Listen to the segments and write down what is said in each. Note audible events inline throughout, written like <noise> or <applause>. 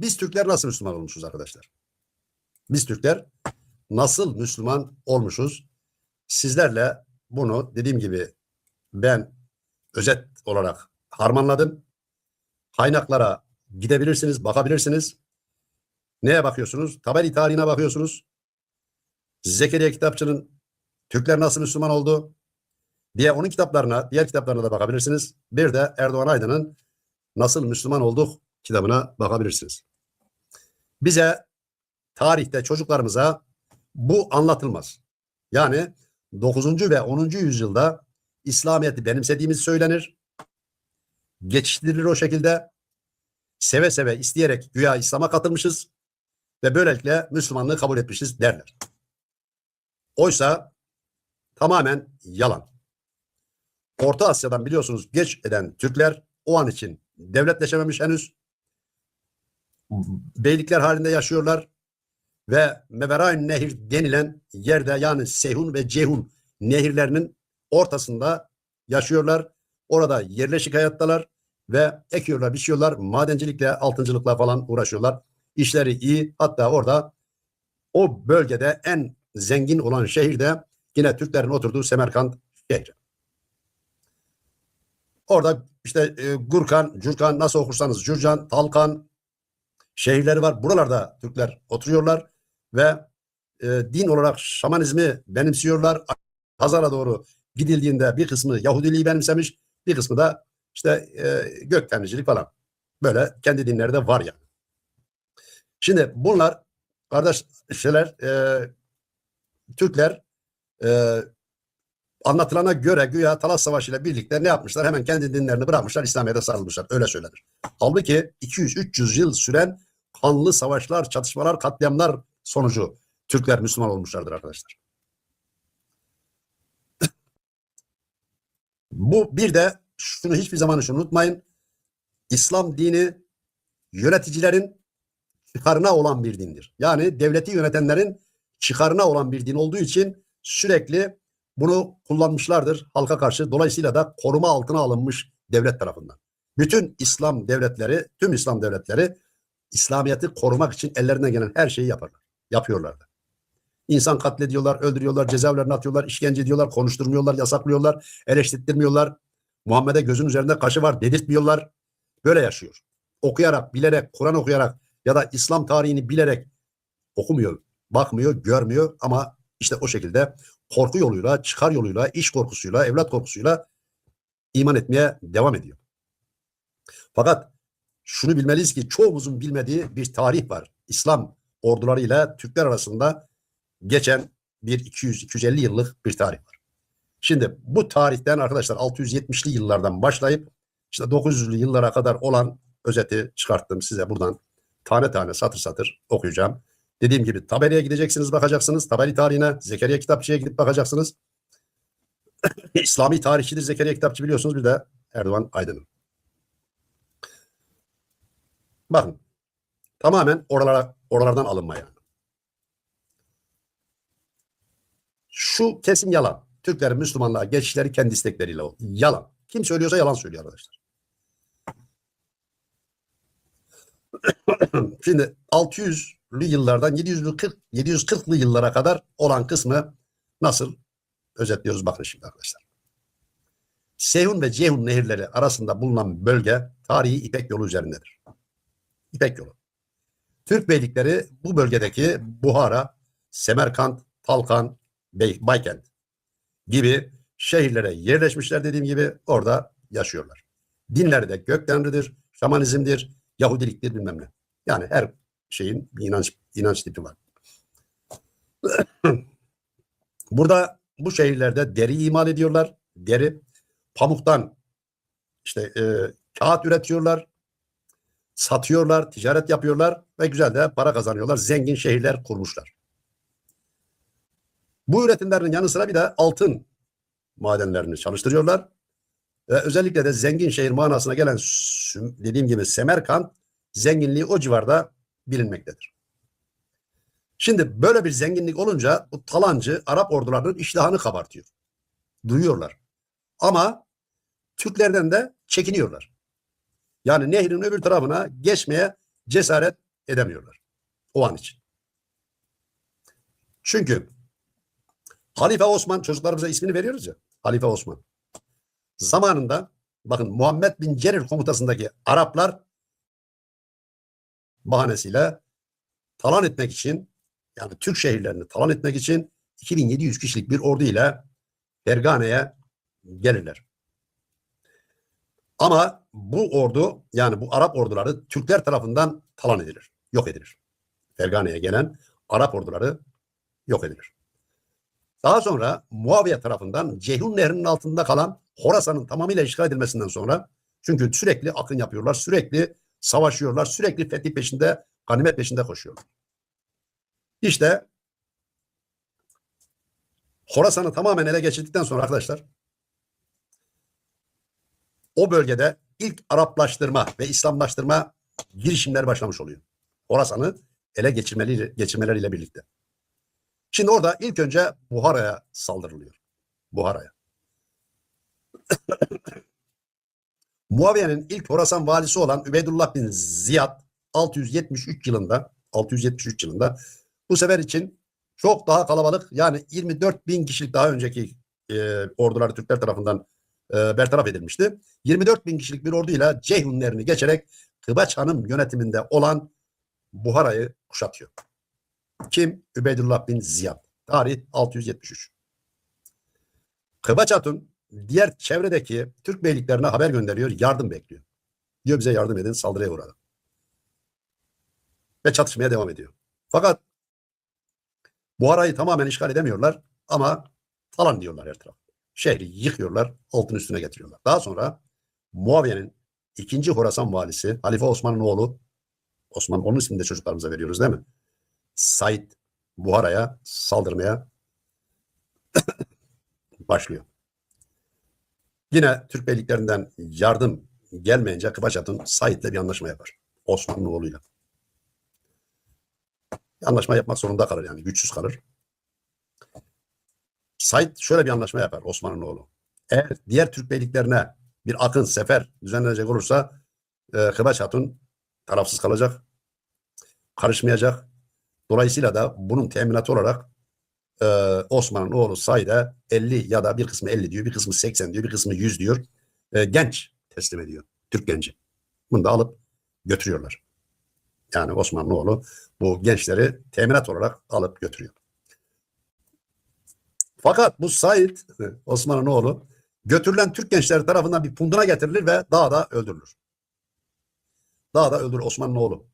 biz Türkler nasıl Müslüman olmuşuz arkadaşlar? Biz Türkler nasıl Müslüman olmuşuz? Sizlerle bunu dediğim gibi ben özet olarak harmanladım. Kaynaklara gidebilirsiniz, bakabilirsiniz. Neye bakıyorsunuz? Taberi tarihine bakıyorsunuz. Zekeriya Kitapçı'nın Türkler nasıl Müslüman oldu diye onun kitaplarına, diğer kitaplarına da bakabilirsiniz. Bir de Erdoğan Aydın'ın Nasıl Müslüman Olduk kitabına bakabilirsiniz. Bize tarihte çocuklarımıza bu anlatılmaz. Yani 9. ve 10. yüzyılda İslamiyet'i benimsediğimiz söylenir. Geçiştirilir o şekilde. Seve seve isteyerek güya İslam'a katılmışız ve böylelikle Müslümanlığı kabul etmişiz derler. Oysa tamamen yalan. Orta Asya'dan biliyorsunuz geç eden Türkler o an için devletleşememiş henüz. Beylikler halinde yaşıyorlar ve Meverayn Nehir denilen yerde yani Seyhun ve Ceyhun nehirlerinin ortasında yaşıyorlar. Orada yerleşik hayattalar ve ekiyorlar, biçiyorlar, madencilikle, altıncılıkla falan uğraşıyorlar. İşleri iyi. Hatta orada o bölgede en zengin olan şehirde yine Türklerin oturduğu Semerkant şehri. Orada işte e, Gurkan, Cürkan nasıl okursanız Cürcan, Talkan şehirleri var. Buralarda Türkler oturuyorlar ve e, din olarak şamanizmi benimsiyorlar. Hazara doğru gidildiğinde bir kısmı Yahudiliği benimsemiş, bir kısmı da işte e, göktenicilik falan. Böyle kendi dinleri de var yani. Şimdi bunlar kardeşler e, Türkler e, anlatılana göre güya Talas Savaşı ile birlikte ne yapmışlar? Hemen kendi dinlerini bırakmışlar, İslamiyet'e sarılmışlar. Öyle söylenir. Halbuki 200-300 yıl süren kanlı savaşlar, çatışmalar, katliamlar sonucu Türkler Müslüman olmuşlardır arkadaşlar. Bu bir de şunu hiçbir zaman şunu unutmayın. İslam dini yöneticilerin çıkarına olan bir dindir. Yani devleti yönetenlerin çıkarına olan bir din olduğu için sürekli bunu kullanmışlardır halka karşı. Dolayısıyla da koruma altına alınmış devlet tarafından. Bütün İslam devletleri, tüm İslam devletleri İslamiyet'i korumak için ellerinden gelen her şeyi yaparlar. Yapıyorlar da. İnsan katlediyorlar, öldürüyorlar, cezaevlerine atıyorlar, işkence ediyorlar, konuşturmuyorlar, yasaklıyorlar, eleştirtmiyorlar. Muhammed'e gözün üzerinde kaşı var dedirtmiyorlar. Böyle yaşıyor. Okuyarak, bilerek, Kur'an okuyarak ya da İslam tarihini bilerek okumuyor, bakmıyor, görmüyor ama işte o şekilde korku yoluyla, çıkar yoluyla, iş korkusuyla, evlat korkusuyla iman etmeye devam ediyor. Fakat şunu bilmeliyiz ki çoğumuzun bilmediği bir tarih var. İslam ordularıyla Türkler arasında geçen bir 200-250 yıllık bir tarih var. Şimdi bu tarihten arkadaşlar 670'li yıllardan başlayıp işte 900'lü yıllara kadar olan özeti çıkarttım size buradan tane tane satır satır okuyacağım. Dediğim gibi tabelaya gideceksiniz bakacaksınız. Tabeli tarihine Zekeriya Kitapçı'ya gidip bakacaksınız. <clears throat> İslami tarihçidir Zekeriya Kitapçı biliyorsunuz bir de Erdoğan Aydın'ın. Bakın tamamen oralara, oralardan alınma yani. Şu kesin yalan. Türklerin Müslümanlığa geçişleri kendi istekleriyle oldu. Yalan. Kim söylüyorsa yalan söylüyor arkadaşlar. <clears throat> Şimdi 600'lü yıllardan 740 740'lı yıllara kadar olan kısmı nasıl özetliyoruz bakın şimdi arkadaşlar. Seyhun ve Ceyhun nehirleri arasında bulunan bölge tarihi İpek yolu üzerindedir. İpek yolu. Türk beylikleri bu bölgedeki Buhara, Semerkant, Talkan, Baykent gibi şehirlere yerleşmişler dediğim gibi orada yaşıyorlar. Dinleri de gök tanrıdır, şamanizmdir, Yahudiliktir bilmem ne. Yani her şeyin inanç, inanç tipi var. <clears throat> Burada bu şehirlerde deri imal ediyorlar. Deri, pamuktan işte e, kağıt üretiyorlar, satıyorlar, ticaret yapıyorlar ve güzel de para kazanıyorlar. Zengin şehirler kurmuşlar. Bu üretimlerin yanı sıra bir de altın madenlerini çalıştırıyorlar. Ve özellikle de zengin şehir manasına gelen dediğim gibi Semerkant zenginliği o civarda bilinmektedir. Şimdi böyle bir zenginlik olunca bu talancı Arap ordularının iştahını kabartıyor. Duyuyorlar. Ama Türklerden de çekiniyorlar. Yani nehrin öbür tarafına geçmeye cesaret edemiyorlar. O an için. Çünkü Halife Osman çocuklarımıza ismini veriyoruz ya. Halife Osman. Zamanında bakın Muhammed bin Cerir komutasındaki Araplar bahanesiyle talan etmek için yani Türk şehirlerini talan etmek için 2700 kişilik bir ordu ile Fergane'ye gelirler. Ama bu ordu yani bu Arap orduları Türkler tarafından talan edilir. Yok edilir. Fergane'ye gelen Arap orduları yok edilir. Daha sonra Muaviye tarafından Ceyhun Nehri'nin altında kalan Horasan'ın tamamıyla işgal edilmesinden sonra çünkü sürekli akın yapıyorlar, sürekli savaşıyorlar, sürekli fetih peşinde, ganimet peşinde koşuyorlar. İşte Horasan'ı tamamen ele geçirdikten sonra arkadaşlar o bölgede ilk Araplaştırma ve İslamlaştırma girişimleri başlamış oluyor. Horasan'ı ele geçirmeleri, geçirmeleriyle birlikte. Şimdi orada ilk önce Buhara'ya saldırılıyor. Buhara'ya. Muaviye'nin ilk Horasan valisi olan Übeydullah bin Ziyad 673 yılında 673 yılında bu sefer için çok daha kalabalık yani 24 bin kişilik daha önceki e, orduları Türkler tarafından e, bertaraf edilmişti. 24 bin kişilik bir orduyla Ceyhun Nehri'ni geçerek Kıbaç Hanım yönetiminde olan Buhara'yı kuşatıyor. Kim? Übeydullah bin Ziyad. Tarih 673. Kıbaç Hatun diğer çevredeki Türk beyliklerine haber gönderiyor, yardım bekliyor. Diyor bize yardım edin, saldırıya uğradı. Ve çatışmaya devam ediyor. Fakat Buhara'yı tamamen işgal edemiyorlar ama talan diyorlar her taraf. Şehri yıkıyorlar, altın üstüne getiriyorlar. Daha sonra Muaviye'nin ikinci Horasan valisi Halife Osman'ın oğlu Osman onun ismini de çocuklarımıza veriyoruz değil mi? Said Buhara'ya saldırmaya <coughs> başlıyor. Yine Türk beyliklerinden yardım gelmeyince Kıbaç Hatun Said'le bir anlaşma yapar. Osman'ın oğluyla. Bir anlaşma yapmak zorunda kalır yani güçsüz kalır. Said şöyle bir anlaşma yapar Osman'ın oğlu. Eğer diğer Türk beyliklerine bir akın sefer düzenlenecek olursa e, Kıbaç Hatun tarafsız kalacak. Karışmayacak. Dolayısıyla da bunun teminatı olarak e, Osman'ın oğlu Said'e 50 ya da bir kısmı 50 diyor, bir kısmı 80 diyor, bir kısmı 100 diyor. E, genç teslim ediyor. Türk genci. Bunu da alıp götürüyorlar. Yani Osman'ın oğlu bu gençleri teminat olarak alıp götürüyor. Fakat bu Said, <laughs> Osman'ın oğlu, götürülen Türk gençleri tarafından bir punduna getirilir ve dağda öldürülür. Dağda öldürülür Osman'ın oğlu.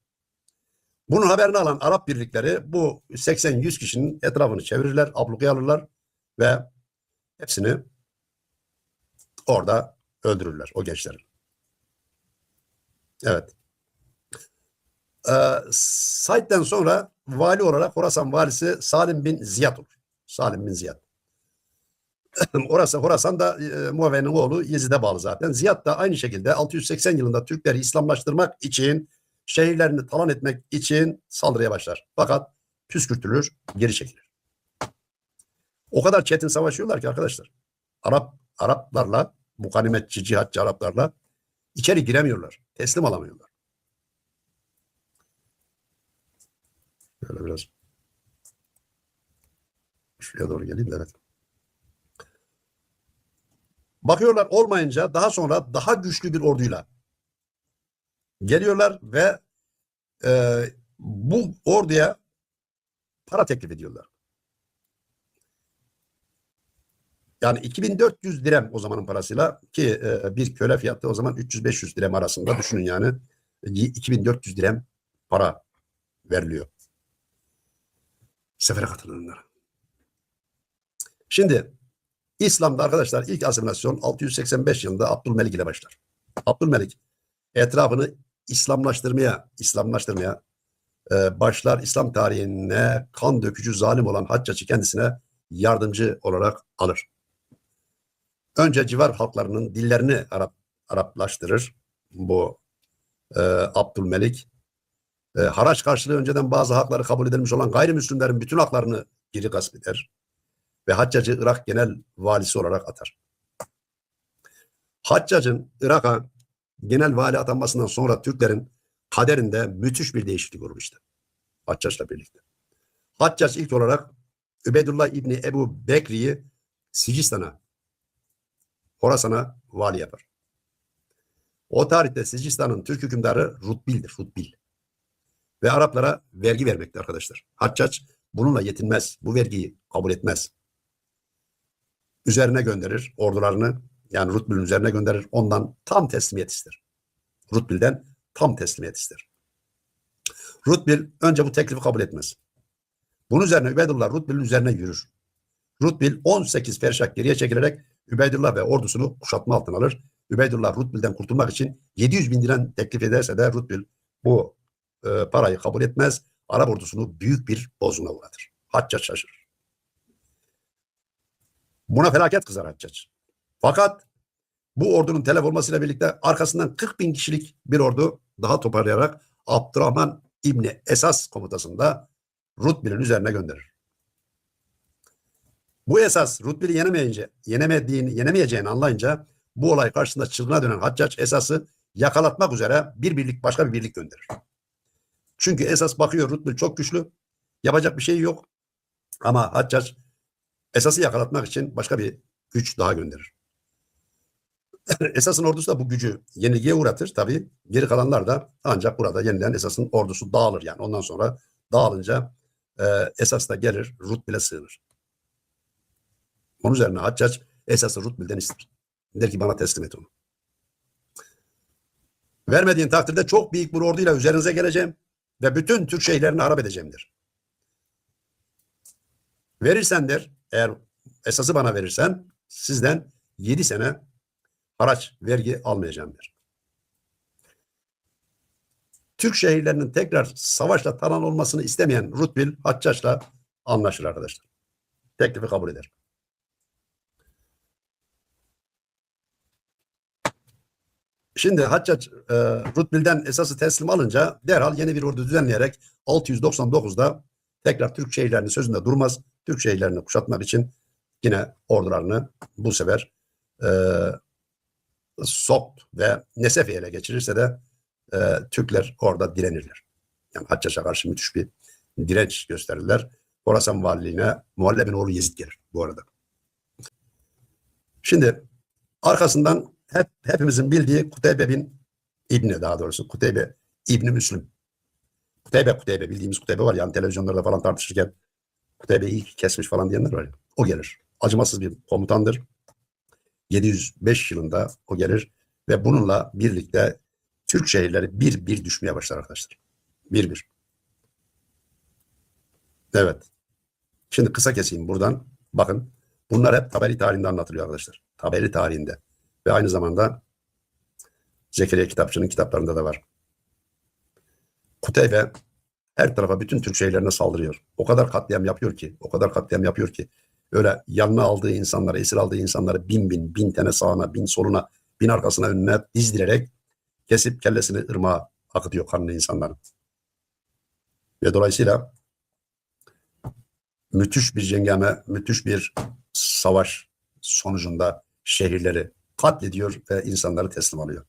Bunun haberini alan Arap birlikleri bu 80-100 kişinin etrafını çevirirler, ablukuya alırlar ve hepsini orada öldürürler o gençleri. Evet. Ee, Said'den sonra vali olarak Horasan valisi Salim bin Ziyad olur. Salim bin Ziyad. <laughs> Orası Horasan da e, Muaviye'nin oğlu Yezid'e bağlı zaten. Ziyad da aynı şekilde 680 yılında Türkleri İslamlaştırmak için şehirlerini talan etmek için saldırıya başlar. Fakat püskürtülür, geri çekilir. O kadar çetin savaşıyorlar ki arkadaşlar. Arap Araplarla, mukanemetçi, cihatçı Araplarla içeri giremiyorlar. Teslim alamıyorlar. Böyle biraz şuraya doğru geleyim de evet. Bakıyorlar olmayınca daha sonra daha güçlü bir orduyla geliyorlar ve e, bu orduya para teklif ediyorlar. Yani 2400 direm o zamanın parasıyla ki e, bir köle fiyatı o zaman 300-500 direm arasında düşünün yani 2400 direm para veriliyor. Sefere katılanlara. Şimdi İslam'da arkadaşlar ilk asimilasyon 685 yılında Abdülmelik ile başlar. Abdülmelik etrafını İslamlaştırmaya, İslamlaştırmaya e, başlar. İslam tarihine kan dökücü zalim olan Haccacı kendisine yardımcı olarak alır. Önce civar halklarının dillerini Arap Araplaştırır. Bu e, Abdülmelik e, haraç karşılığı önceden bazı hakları kabul edilmiş olan gayrimüslimlerin bütün haklarını geri gasp eder ve Haccacı Irak genel valisi olarak atar. Haccac'ın Irak'a genel vali atanmasından sonra Türklerin kaderinde müthiş bir değişiklik olur işte. Haccaç'la birlikte. Haccaç ilk olarak Übeydullah İbni Ebu Bekri'yi Sicistan'a, Horasan'a vali yapar. O tarihte Sicistan'ın Türk hükümdarı Rutbil'dir. Rutbil. Ve Araplara vergi vermekte arkadaşlar. Haccaç bununla yetinmez. Bu vergiyi kabul etmez. Üzerine gönderir ordularını. Yani Rutbil'in üzerine gönderir. Ondan tam teslimiyet ister. Rutbil'den tam teslimiyet ister. Rutbil önce bu teklifi kabul etmez. Bunun üzerine Übeydullah Rutbil'in üzerine yürür. Rutbil 18 ferşak geriye çekilerek Übeydullah ve ordusunu kuşatma altına alır. Übeydullah Rutbil'den kurtulmak için 700 bin diren teklif ederse de Rutbil bu e, parayı kabul etmez. Arap ordusunu büyük bir bozguna uğratır. Haccaç şaşırır. Buna felaket kızar Haccaç. Fakat bu ordunun telef olmasıyla birlikte arkasından 40 bin kişilik bir ordu daha toparlayarak Abdurrahman İbni Esas komutasında Rutbil'in üzerine gönderir. Bu esas Rutbil'i yenemeyince, yenemediğini, yenemeyeceğini anlayınca bu olay karşısında çılgına dönen Haccaç esası yakalatmak üzere bir birlik başka bir birlik gönderir. Çünkü esas bakıyor Rutbil çok güçlü. Yapacak bir şey yok. Ama Haccaç esası yakalatmak için başka bir güç daha gönderir. <laughs> Esasın ordusu da bu gücü yenilgiye uğratır. Tabii geri kalanlar da ancak burada yeniden esasın ordusu dağılır yani. Ondan sonra dağılınca e, esas da gelir Rutbil'e sığınır. Onun üzerine Haccaç esası Rutbil'den ister. Der ki bana teslim et onu. Vermediğin takdirde çok büyük bir orduyla üzerinize geleceğim ve bütün Türk şehirlerini harap edeceğimdir. Verirsen der, eğer esası bana verirsen sizden yedi sene haraç, vergi almayacağım der. Türk şehirlerinin tekrar savaşla talan olmasını istemeyen Rutbil Haccaç'la anlaşır arkadaşlar. Teklifi kabul eder. Şimdi Haccac e, Rutbil'den esası teslim alınca derhal yeni bir ordu düzenleyerek 699'da tekrar Türk şehirlerini sözünde durmaz. Türk şehirlerini kuşatmak için yine ordularını bu sefer e, Sokt ve Nesefi ele geçirirse de e, Türkler orada direnirler. Yani Haccac'a karşı müthiş bir direnç gösterirler. Horasan valiliğine Muhalleb'in oğlu Yezid gelir bu arada. Şimdi arkasından hep hepimizin bildiği Kuteybe bin İbni daha doğrusu Kuteybe İbni Müslüm. Kuteybe Kuteybe bildiğimiz Kuteybe var yani televizyonlarda falan tartışırken Kuteybe'yi kesmiş falan diyenler var ya. O gelir. Acımasız bir komutandır. 705 yılında o gelir ve bununla birlikte Türk şehirleri bir bir düşmeye başlar arkadaşlar. Bir bir. Evet. Şimdi kısa keseyim buradan. Bakın bunlar hep Taberi tarihinde anlatılıyor arkadaşlar. Taberi tarihinde. Ve aynı zamanda Zekeriya kitapçının kitaplarında da var. Kuteybe her tarafa bütün Türk şehirlerine saldırıyor. O kadar katliam yapıyor ki, o kadar katliam yapıyor ki öyle yanına aldığı insanları, esir aldığı insanları bin bin, bin tane sağına, bin soluna, bin arkasına önüne dizdirerek kesip kellesini ırmağa akıtıyor kanlı insanların. Ve dolayısıyla müthiş bir cengame, müthiş bir savaş sonucunda şehirleri katlediyor ve insanları teslim alıyor.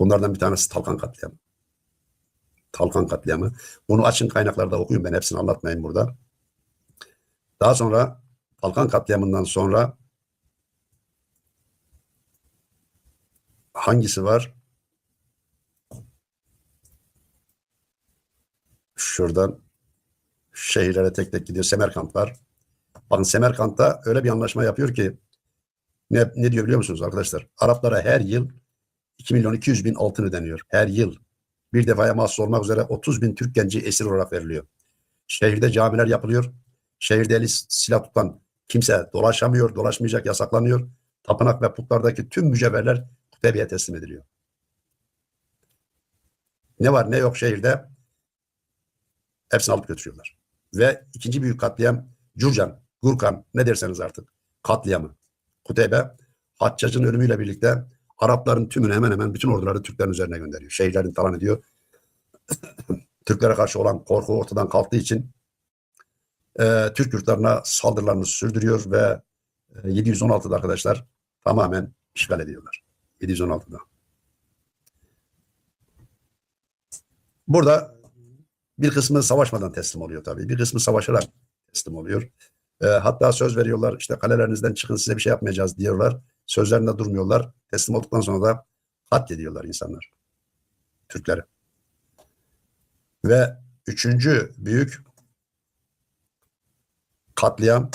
Bunlardan bir tanesi Talkan katliamı. Talkan katliamı. Bunu açın kaynaklarda okuyun ben hepsini anlatmayayım burada. Daha sonra Talkan katliamından sonra hangisi var? Şuradan şehirlere tek tek gidiyor. Semerkant var. Bakın Semerkant'ta öyle bir anlaşma yapıyor ki ne, ne diyor biliyor musunuz arkadaşlar? Araplara her yıl 2 milyon 200 bin altın ödeniyor. Her yıl. Bir defaya mahsus olmak üzere 30 bin Türk genci esir olarak veriliyor. Şehirde camiler yapılıyor. Şehirde eli silah tutan kimse dolaşamıyor, dolaşmayacak, yasaklanıyor. Tapınak ve putlardaki tüm mücevherler Kuteybe'ye teslim ediliyor. Ne var ne yok şehirde hepsini alıp götürüyorlar. Ve ikinci büyük katliam Curcan, Gurkan ne derseniz artık katliamı. Kuteybe Haccac'ın ölümüyle birlikte Arapların tümünü hemen hemen bütün orduları Türklerin üzerine gönderiyor. Şehirlerini talan ediyor. <coughs> Türklere karşı olan korku ortadan kalktığı için e, Türk yurtlarına saldırılarını sürdürüyor ve e, 716'da arkadaşlar tamamen işgal ediyorlar. 716'da. Burada bir kısmı savaşmadan teslim oluyor tabii. Bir kısmı savaşarak teslim oluyor. E, hatta söz veriyorlar işte kalelerinizden çıkın size bir şey yapmayacağız diyorlar. Sözlerinde durmuyorlar. Teslim olduktan sonra da katlediyorlar insanlar. Türkleri. Ve üçüncü büyük katliam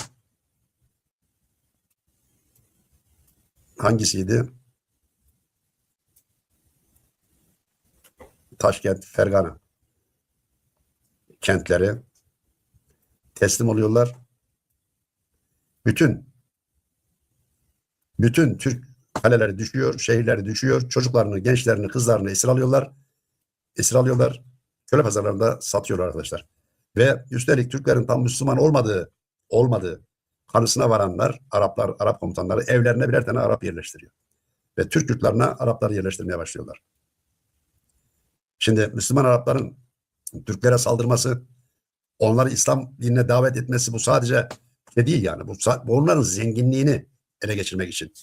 hangisiydi? Taşkent, Fergana kentleri teslim oluyorlar. Bütün bütün Türk kaleleri düşüyor, şehirleri düşüyor. Çocuklarını, gençlerini, kızlarını esir alıyorlar. Esir alıyorlar. Köle pazarlarında satıyorlar arkadaşlar. Ve üstelik Türklerin tam Müslüman olmadığı olmadığı kanısına varanlar, Araplar, Arap komutanları evlerine birer tane Arap yerleştiriyor. Ve Türk yurtlarına Arapları yerleştirmeye başlıyorlar. Şimdi Müslüman Arapların Türklere saldırması, onları İslam dinine davet etmesi bu sadece şey değil yani. Bu, bu onların zenginliğini ele geçirmek için.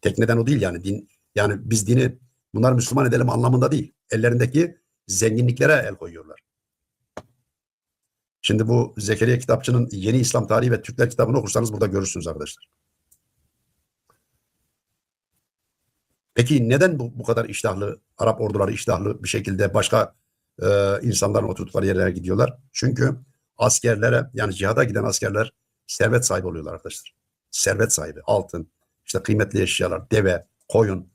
Tek neden o değil yani. Din, yani biz dini bunlar Müslüman edelim anlamında değil. Ellerindeki zenginliklere el koyuyorlar. Şimdi bu Zekeriya kitapçının Yeni İslam Tarihi ve Türkler kitabını okursanız burada görürsünüz arkadaşlar. Peki neden bu, bu kadar iştahlı, Arap orduları iştahlı bir şekilde başka e, insanların oturdukları yerlere gidiyorlar? Çünkü askerlere yani cihada giden askerler servet sahibi oluyorlar arkadaşlar. Servet sahibi, altın, işte kıymetli eşyalar, deve, koyun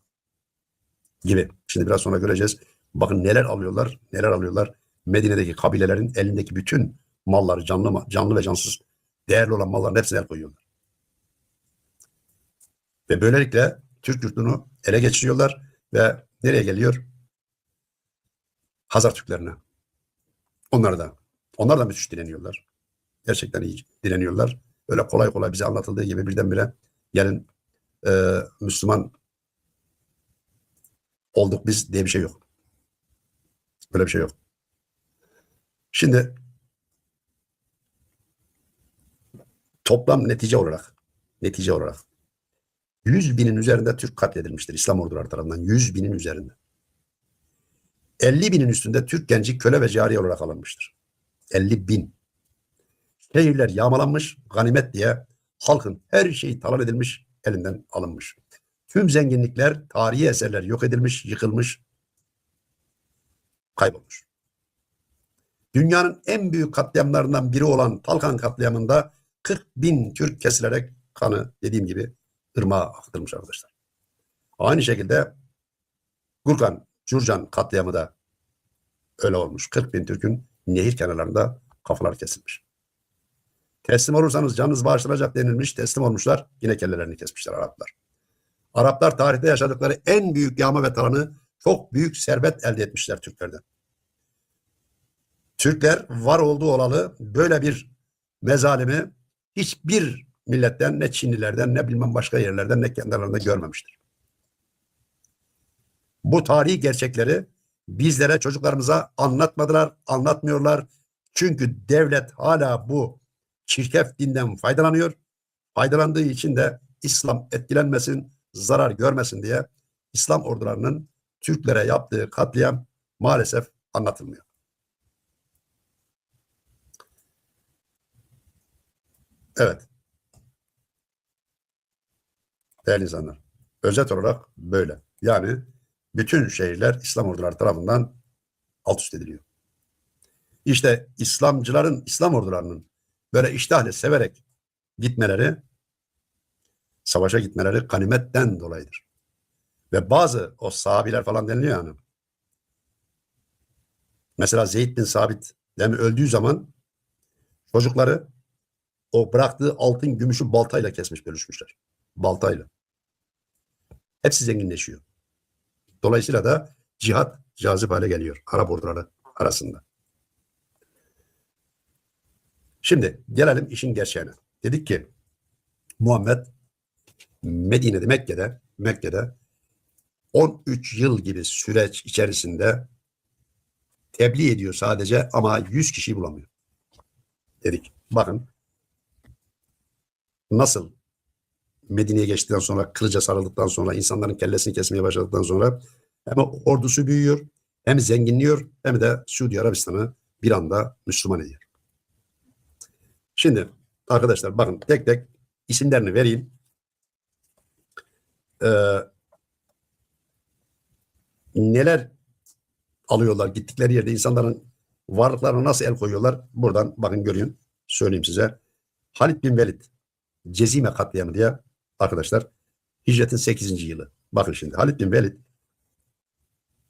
gibi. Şimdi biraz sonra göreceğiz. Bakın neler alıyorlar, neler alıyorlar. Medine'deki kabilelerin elindeki bütün malları, canlı canlı ve cansız değerli olan malların hepsine el koyuyorlar. Ve böylelikle Türk yurtunu ele geçiriyorlar ve nereye geliyor? Hazar Türklerine. Onlar da onlar da müthiş direniyorlar. Gerçekten iyi direniyorlar. Öyle kolay kolay bize anlatıldığı gibi birdenbire gelin e, Müslüman olduk biz diye bir şey yok. Böyle bir şey yok. Şimdi toplam netice olarak netice olarak 100 binin üzerinde Türk katledilmiştir İslam orduları tarafından. 100 binin üzerinde. 50 binin üstünde Türk genci köle ve cariye olarak alınmıştır. 50 bin. Şehirler yağmalanmış, ganimet diye halkın her şeyi talan edilmiş, elinden alınmış. Tüm zenginlikler, tarihi eserler yok edilmiş, yıkılmış, kaybolmuş. Dünyanın en büyük katliamlarından biri olan Talkan katliamında 40 bin Türk kesilerek kanı dediğim gibi ırmağa akıtılmış arkadaşlar. Aynı şekilde Gurkan, Curcan katliamı da öyle olmuş. 40 bin Türk'ün nehir kenarlarında kafalar kesilmiş. Teslim olursanız canınız bağışlanacak denilmiş. Teslim olmuşlar. Yine kellelerini kesmişler Araplar. Araplar tarihte yaşadıkları en büyük yağma ve talanı çok büyük servet elde etmişler Türklerden. Türkler var olduğu olalı böyle bir mezalimi hiçbir milletten ne Çinlilerden ne bilmem başka yerlerden ne kendi aralarında görmemiştir. Bu tarihi gerçekleri bizlere çocuklarımıza anlatmadılar, anlatmıyorlar. Çünkü devlet hala bu çirkef dinden faydalanıyor. Faydalandığı için de İslam etkilenmesin, zarar görmesin diye İslam ordularının Türklere yaptığı katliam maalesef anlatılmıyor. Evet. Değerli insanlar. Özet olarak böyle. Yani bütün şehirler İslam orduları tarafından alt üst ediliyor. İşte İslamcıların, İslam ordularının böyle iştahla severek gitmeleri, savaşa gitmeleri ganimetten dolayıdır. Ve bazı o sahabiler falan deniliyor yani. Mesela Zeyd bin Sabit mi, öldüğü zaman çocukları o bıraktığı altın gümüşü baltayla kesmiş bölüşmüşler. Baltayla. Hepsi zenginleşiyor. Dolayısıyla da cihat cazip hale geliyor Arap orduları arasında. Şimdi gelelim işin gerçeğine. Dedik ki Muhammed Medine'de Mekke'de Mekke'de 13 yıl gibi süreç içerisinde tebliğ ediyor sadece ama 100 kişiyi bulamıyor. Dedik. Bakın nasıl Medine'ye geçtikten sonra kılıca sarıldıktan sonra insanların kellesini kesmeye başladıktan sonra hem ordusu büyüyor hem zenginliyor hem de Suudi Arabistan'ı bir anda Müslüman ediyor. Şimdi arkadaşlar bakın tek tek isimlerini vereyim. Ee, neler alıyorlar gittikleri yerde insanların varlıklarına nasıl el koyuyorlar buradan bakın görüyorsun söyleyeyim size. Halid bin Velid Cezime katliamı diye arkadaşlar hicretin 8. yılı. Bakın şimdi Halid bin Velid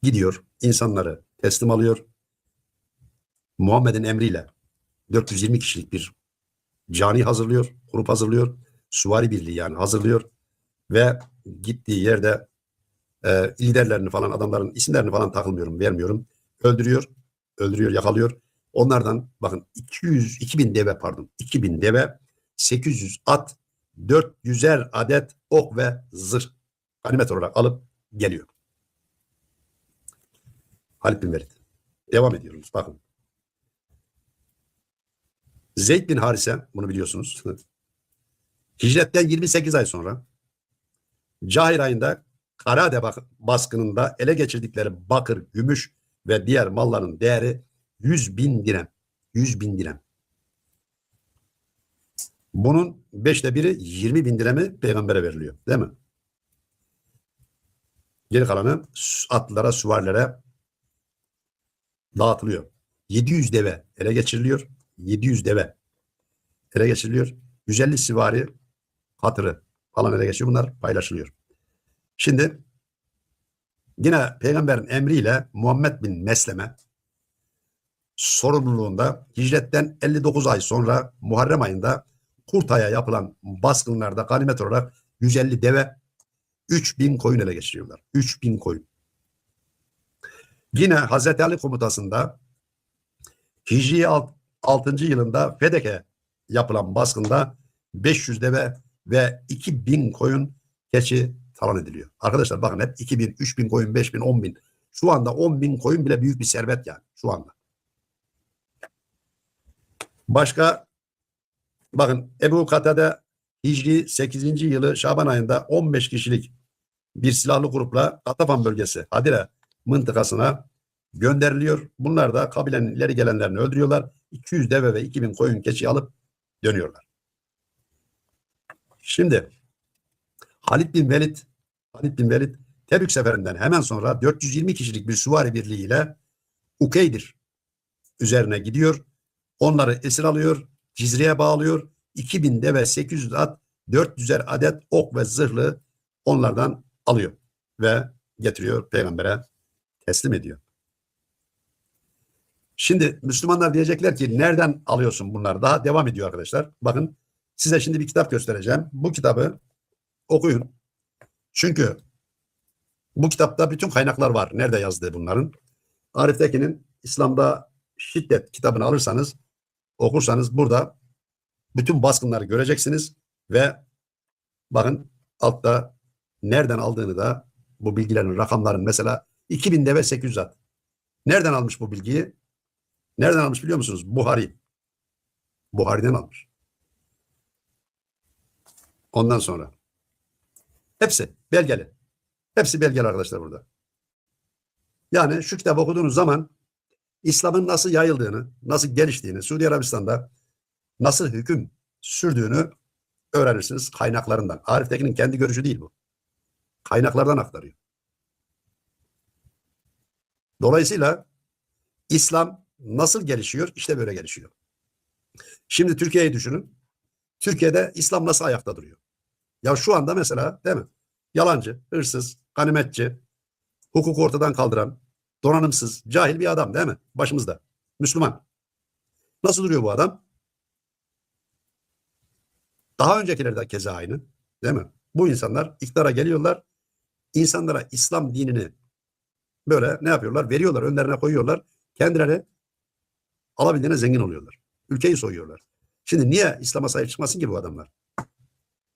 gidiyor insanları teslim alıyor. Muhammed'in emriyle 420 kişilik bir cani hazırlıyor, grup hazırlıyor. Suvari birliği yani hazırlıyor ve gittiği yerde e, liderlerini falan adamların isimlerini falan takılmıyorum, vermiyorum. Öldürüyor, öldürüyor, yakalıyor. Onlardan bakın 200 2000 deve pardon, 2000 deve, 800 at, 400'er adet ok ve zırh ganimet olarak alıp geliyor. Halid bin Velid. Devam ediyoruz. Bakın. Zeyd bin Harise, bunu biliyorsunuz. <laughs> Hicretten 28 ay sonra Cahir ayında Karade baskınında ele geçirdikleri bakır, gümüş ve diğer malların değeri 100 bin dirhem. 100 bin dirhem. Bunun beşte biri 20 bin dirhemi peygambere veriliyor. Değil mi? Geri kalanı atlılara, süvarilere dağıtılıyor. 700 deve ele geçiriliyor. 700 deve ele geçiriliyor. 150 süvari hatırı falan ele geçiyor. Bunlar paylaşılıyor. Şimdi yine peygamberin emriyle Muhammed bin Mesleme sorumluluğunda hicretten 59 ay sonra Muharrem ayında Kurtay'a yapılan baskınlarda ganimet olarak 150 deve 3000 koyun ele geçiriyorlar. 3000 koyun. Yine Hazreti Ali komutasında Hicri 6. yılında Fedek'e yapılan baskında 500 deve ve 2000 koyun keçi talan ediliyor. Arkadaşlar bakın hep 2000, 3000 koyun, 5000, 10000. Şu anda 10.000 koyun bile büyük bir servet yani şu anda. Başka bakın Ebu Katade Hicri 8. yılı Şaban ayında 15 kişilik bir silahlı grupla Katafan bölgesi Hadire mıntıkasına gönderiliyor. Bunlar da kabilenin ileri gelenlerini öldürüyorlar. 200 deve ve 2000 koyun keçi alıp dönüyorlar. Şimdi Halid bin Velid Halid bin Velid Tebük seferinden hemen sonra 420 kişilik bir süvari birliğiyle Ukeydir üzerine gidiyor. Onları esir alıyor, Cizre'ye bağlıyor. 2000 deve, 800 at, 400'er adet ok ve zırhlı onlardan alıyor ve getiriyor peygambere teslim ediyor. Şimdi Müslümanlar diyecekler ki nereden alıyorsun bunları? Daha devam ediyor arkadaşlar. Bakın size şimdi bir kitap göstereceğim. Bu kitabı okuyun. Çünkü bu kitapta bütün kaynaklar var. Nerede yazdığı bunların. Arif Tekin'in İslam'da Şiddet kitabını alırsanız, okursanız burada bütün baskınları göreceksiniz ve bakın altta nereden aldığını da bu bilgilerin, rakamların mesela 2000 deve 800 at. Nereden almış bu bilgiyi? Nereden almış biliyor musunuz? Buhari. Buhari'den almış. Ondan sonra. Hepsi belgeli. Hepsi belgeli arkadaşlar burada. Yani şu kitabı okuduğunuz zaman İslam'ın nasıl yayıldığını, nasıl geliştiğini, Suudi Arabistan'da nasıl hüküm sürdüğünü öğrenirsiniz kaynaklarından. Arif Tekin'in kendi görüşü değil bu. Kaynaklardan aktarıyor. Dolayısıyla İslam nasıl gelişiyor? İşte böyle gelişiyor. Şimdi Türkiye'yi düşünün. Türkiye'de İslam nasıl ayakta duruyor? Ya şu anda mesela değil mi? Yalancı, hırsız, ganimetçi, hukuku ortadan kaldıran, donanımsız, cahil bir adam değil mi? Başımızda. Müslüman. Nasıl duruyor bu adam? Daha öncekilerde keza aynı. Değil mi? Bu insanlar iktidara geliyorlar. insanlara İslam dinini böyle ne yapıyorlar? Veriyorlar, önlerine koyuyorlar. Kendileri alabildiğine zengin oluyorlar. Ülkeyi soyuyorlar. Şimdi niye İslam'a sahip çıkmasın ki bu adamlar?